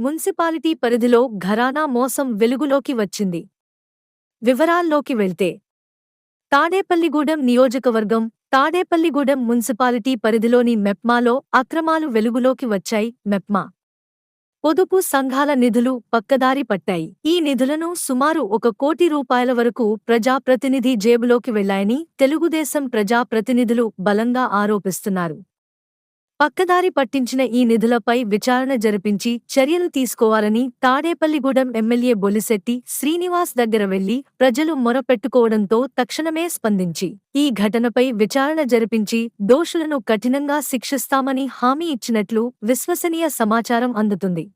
Municipality పరిధిలో ఘరానా మోసం వెలుగులోకి వచ్చింది. వివరాల్లోకి వెళ్తే తాడేపల్లిగూడెం నియోజకవర్గం తాడేపల్లిగూడెం మున్సిపాలిటీ పరిధిలోని మెప్మాలో అక్రమాలు వెలుగులోకి వచ్చాయి. మెప్మా పొదుపు సంఘాల నిధులు పక్కదారి పట్టాయి. ఈ నిధులను సుమారు ఒక కోటి రూపాయల వరకు ప్రజాప్రతినిధి జేబులోకి వెళ్ళాయని తెలుగుదేశం ప్రజాప్రతినిధులు బలంగా ఆరోపిస్తున్నారు. పక్కదారి పట్టించిన ఈ నిధులపై విచారణ జరిపించి చర్యలు తీసుకోవాలని తాడేపల్లిగూడెం ఎమ్మెల్యే బొలిశెట్టి శ్రీనివాస్ దగ్గర వెళ్ళి ప్రజలు మొరపెట్టుకోవడంతో తక్షణమే స్పందించి ఈ ఘటనపై విచారణ జరిపించి దోషులను కఠినంగా శిక్షిస్తామని హామీ ఇచ్చినట్లు విశ్వసనీయ సమాచారం అందుతుంది.